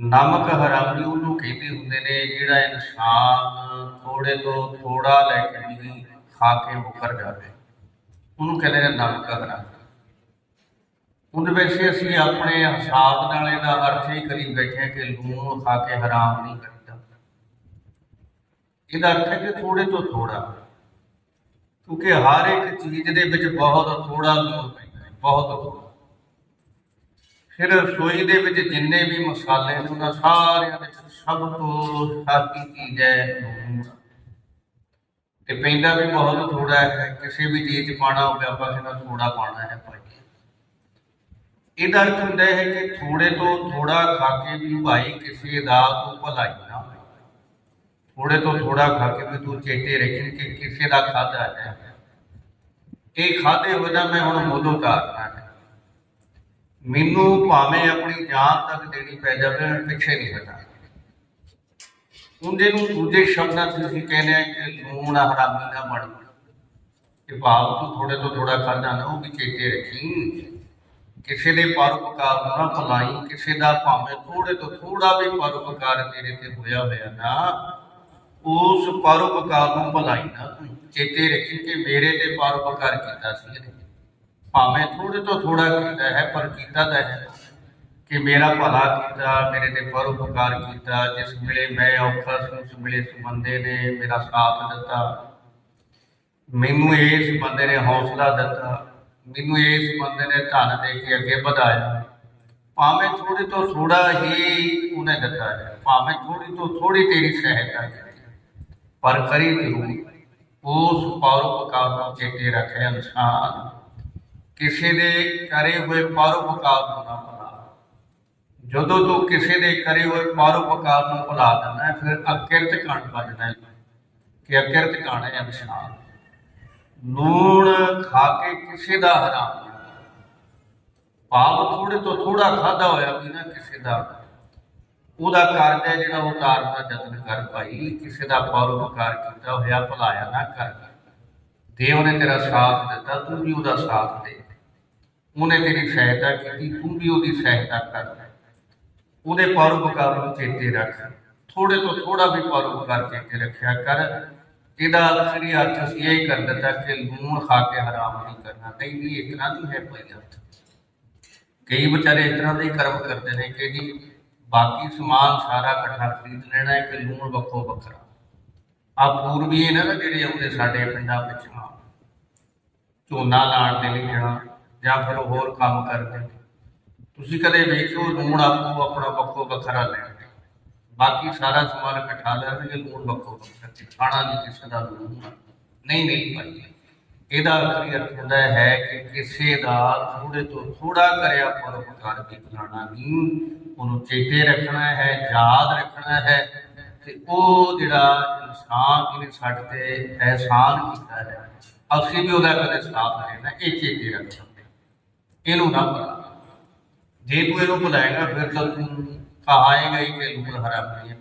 ਨਮਕ ਹਰਾਮੀ ਉਹਨੂੰ ਕਹਿੰਦੇ ਹੁੰਦੇ ਨੇ, ਜਿਹੜਾ ਇਨਸਾਨ ਥੋੜੇ ਤੋਂ ਥੋੜਾ ਲੈ ਕੇ ਵੀ ਖਾ ਕੇ ਮੁਕਰ ਜਾਵੇ। ਉਹਨੂੰ ਕਹਿੰਦੇ ਨੇ ਨਮਕ ਹਰਾਮੀ। ਉਹਦੇ ਵਿੱਚ ਅਸੀਂ ਆਪਣੇ ਹਿਸਾਬ ਨਾਲ ਇਹਦਾ ਅਰਥ ਹੀ ਕਰੀ ਬੈਠੇ ਕਿ ਲੂਣ ਖਾ ਕੇ ਹਰਾਮ ਨਹੀਂ ਕਰੀਦਾ। ਇਹਦਾ ਅਰਥ ਹੈ ਕਿ ਥੋੜੇ ਤੋਂ ਥੋੜਾ ਕਿਉਂਕਿ ਹਰ ਇੱਕ ਚੀਜ਼ ਦੇ ਵਿੱਚ ਬਹੁਤ ਥੋੜਾ ਲੂਣ ਪੈਂਦਾ ਬਹੁਤ ਥੋੜਾ ਫਿਰ ਰਸੋਈ ਦੇ ਵਿੱਚ ਜਿੰਨੇ ਵੀ ਮਸਾਲੇ ਨੇ ਉਹਨਾਂ ਸਾਰਿਆਂ ਦੇ ਵਿੱਚ ਸਭ ਤੋਂ ਸਾਦੀ ਚੀਜ਼ ਹੈ ਲੂਣ ਤੇ ਪੈਂਦਾ ਵੀ ਬਹੁਤ ਥੋੜਾ ਹੈ, ਕਿਸੇ ਵੀ ਚੀਜ਼ 'ਚ ਪਾਣਾ ਹੋਵੇ, ਆਪਾਂ ਕਹਿੰਦਾ ਥੋੜਾ ਪਾਣਾ ਹੈ ਭਾਈ। ਇਹਦਾ ਅਰਥ ਹੁੰਦਾ ਹੈ ਕਿ ਥੋੜੇ ਤੋਂ ਥੋੜਾ ਖਾ ਕੇ ਵੀ ਭਾਈ ਕਿਸੇ ਦਾ ਤੂੰ ਭਲਾਈ ਨਾ ਹੋਵੇ। ਥੋੜੇ ਤੋਂ ਥੋੜਾ ਖਾ ਕੇ ਵੀ ਤੂੰ ਚੇਤੇ ਰੱਖੀ ਕਿ ਕਿਸੇ ਦਾ ਖਾਦਾ ਹੈ। ਇਹ ਖਾਦੇ ਹੋਏ ਦਾ ਮੈਂ ਹੁਣ ਮੁੱਲ ਉਤਾਰਨਾ ਮੈਨੂੰ ਭਾਵੇਂ ਆਪਣੀ ਜਾਨ ਤੱਕ ਦੇਣੀ ਪੈ ਜਾਵੇ ਮੈਂ ਪਿੱਛੇ ਨਹੀਂ ਹਟਾਂ ਉਹਦੇ ਨੂੰ ਦੂਜੇ ਸ਼ਬਦਾਂ 'ਚ ਅਸੀਂ ਕਹਿੰਦੇ ਆ ਕਿ ਲੂਣ ਹਰਾਮੀ ਨਾ ਬਣ। ਕਿ ਭਾਵ ਤੂੰ ਥੋੜੇ ਤੋਂ ਥੋੜਾ ਖਾਦਾ ਨਾ ਉਹ ਵੀ ਚੇਤੇ ਰੱਖੀ। ਕਿਸੇ ਦੇ ਪਰਉਪਕਾਰ ਨੂੰ ਨਾ ਭਲਾਈ, ਕਿਸੇ ਦਾ ਭਾਵੇਂ ਥੋੜੇ ਤੋਂ ਥੋੜਾ ਵੀ ਪਰਉਪਕਾਰ ਤੇਰੇ ਤੇ ਹੋਇਆ ਹੋਇਆ ਨਾ, ਉਸ ਪਰਉਪਕਾਰ ਨੂੰ ਭਲਾਈ ਨਾ ਚੇਤੇ ਰੱਖੀ ਕਿ ਮੇਰੇ ਤੇ ਪਰਉਪਕਾਰ ਕੀਤਾ ਸੀ ਇਹਨੇ। ਭਾਵੇਂ ਥੋੜੇ ਤੋਂ ਥੋੜਾ ਕੀਤਾ ਹੈ, ਪਰ ਕੀਤਾ ਤਾਂ ਹੈ। ਕਿ ਮੇਰਾ ਭਲਾ ਕੀਤਾ, ਮੇਰੇ ਤੇ ਪਰਉਪਕਾਰ ਕੀਤਾ, ਜਿਸ ਵੇਲੇ ਮੈਂ ਔਖਾ ਸੀ, ਉਸ ਵੇਲੇ ਇਸ ਬੰਦੇ ਨੇ ਮੇਰਾ ਸਾਥ ਦਿੱਤਾ। ਮੈਨੂੰ ਇਸ ਬੰਦੇ ਨੇ ਹੌਸਲਾ ਦਿੱਤਾ। ਮੈਨੂੰ ਇਸ ਬੰਦੇ ਨੇ ਧਨ ਦੇ ਕੇ ਅੱਗੇ ਵਧਾਇਆ। ਭਾਵੇਂ ਥੋੜੀ ਤੋਂ ਥੋੜਾ ਹੀ ਉਹਨੇ ਦਿੱਤਾ ਹੈ, ਭਾਵੇਂ ਥੋੜੀ ਤੋਂ ਥੋੜੀ ਤੇਰੀ ਸਹਾਇਤਾ ਕੀਤੀ ਪਰ ਕਰੀ ਜ਼ਰੂਰ। ਉਸ ਪਰਉਪਕਾਰ ਨੂੰ ਚੇਤੇ ਰੱਖੇ ਇਨਸਾਨ। ਕਿਸੇ ਦੇ ਕਰੇ ਹੋਏ ਪਰਉਪਕਾਰ ਨੂੰ ਨਾ ਭੁਲਾ। ਜਦੋਂ ਤੂੰ ਕਿਸੇ ਦੇ ਕਰੇ ਹੋਏ ਪਰਉਪਕਾਰ ਨੂੰ ਭੁਲਾ ਦਿੰਦਾ ਫਿਰ ਅਕਿਰਤ ਕਣ ਵੱਜਦਾ ਹੈ। ਕਿ ਅਕਿਰਤ ਕਣ ਹੈ ਇਨਸਾਨ ਲੂਣ ਖਾ ਕੇ ਕਿਸੇ ਦਾ ਹਰਾਮ ਭਾਵ ਥੋੜੇ ਤੋਂ ਥੋੜਾ ਖਾਦਾ ਹੋਇਆ ਵੀ ਨਾ ਕਿਸੇ ਦਾ। ਉਹਦਾ ਕਰਜ਼ ਹੈ ਜਿਹੜਾ ਉਹ ਉਤਾਰਨ ਦਾ ਯਤਨ ਕਰ ਭਾਈ, ਕਿਸੇ ਦਾ ਪਰਉਪਕਾਰ ਕੀਤਾ ਹੋਇਆ, ਭਲਾਇਆ ਨਾ ਕਰ। ਦੇ ਉਹਨੇ ਤੇਰਾ ਸਾਥ ਦਿੱਤਾ, ਤੂੰ ਵੀ ਉਹਦਾ ਸਾਥ ਦੇ। ਉਹਨੇ ਤੇਰੀ ਸਹਾਇਤਾ ਕੀਤੀ, ਤੂੰ ਵੀ ਉਹਦੀ ਸਹਾਇਤਾ ਕਰ। ਉਹਦੇ ਪਰਉਪਕਾਰ ਨੂੰ ਚੇਤੇ ਰੱਖ। ਥੋੜੇ ਤੋਂ ਥੋੜਾ ਵੀ ਪਰਉਪਕਾਰ ਚੇਤੇ ਰੱਖਿਆ ਕਰ। ਇਹਦਾ ਅਖਰੀ ਅਰਥ ਅਸੀਂ ਇਹ ਕਰ ਦਿੱਤਾ ਕਿ ਲੂਣ ਖਾ ਕੇ ਹਰਾਮ ਨਹੀਂ ਕਰਨਾ। ਕਈ ਵੀ ਇਸ ਤਰ੍ਹਾਂ ਦੀ ਹੈ ਭਾਈ ਅਰਥ ਕਈ ਵਿਚਾਰੇ ਇਸ ਤਰ੍ਹਾਂ ਦੇ ਕਰਮ ਕਰਦੇ ਨੇ ਕਿ ਜੀ, ਬਾਕੀ ਸਮਾਨ ਸਾਰਾ ਇਕੱਠਾ ਖਰੀਦ ਲੈਣਾ ਹੈ ਕਿ ਲੂਣ ਵੱਖੋ ਵੱਖਰਾ। ਆ ਪੂਰਬੀ ਇਹਨਾਂ ਨਾ ਜਿਹੜੇ ਆਉਂਦੇ ਸਾਡੇ ਪਿੰਡਾਂ ਵਿੱਚ ਆ। ਝੋਨਾ ਲਾਉਣ ਦੇ ਲਈ ਜਾਣਾ। ਜਾਂ ਫਿਰ ਹੋਰ ਕੰਮ ਕਰਦੇ ਤੁਸੀਂ ਕਦੇ ਵੇਖਿਓ, ਲੂਣ ਆਪੋ ਆਪਣਾ ਵੱਖੋ ਵੱਖਰਾ ਲੈਣਗੇ ਬਾਕੀ ਸਾਰਾ ਸਮਾਨ ਇਕੱਠਾ ਲੈਣਗੇ ਲੂਣ ਵੱਖੋ ਵੱਖਰਾ ਤੇ ਖਾਣਾ ਵੀ ਕਿਸੇ ਦਾ ਲੂਣ ਨਹੀਂ ਨਹੀਂ ਭਾਈ। ਇਹਦਾ ਅਖਰੀ ਅਰਥ ਹੁੰਦਾ ਹੈ ਕਿ ਕਿਸੇ ਦਾ ਥੋੜੇ ਤੋਂ ਥੋੜਾ ਕਰਿਆ ਪਰਉਪਕਾਰ ਵੀ ਖਾਣਾ ਨਹੀਂ। ਉਹਨੂੰ ਚੇਤੇ ਰੱਖਣਾ ਹੈ, ਯਾਦ ਰੱਖਣਾ ਹੈ ਤੇ ਉਹ ਜਿਹੜਾ ਇਨਸਾਨ ਜਿਹਨੇ ਸਾਡੇ ਤੇ ਅਹਿਸਾਨ ਕੀਤਾ ਹੈ। ਅਸੀਂ ਵੀ ਉਹਦਾ ਕਦੇ ਸਾਥ ਲੈਣਾ ਇਹ ਚੇਤੇ ਰੱਖਣਾ। ਇਹਨੂੰ ਨਾ ਭੁਲਾ ਜੇ ਤੂੰ ਇਹਨੂੰ ਭੁਲਾਏਗਾ ਫਿਰ ਤਾਂ ਤੂੰ ਕਹਾਏਗਾ ਹੀ ਕਿ ਲੂਣ ਹਰਾਮੀ ਹੈ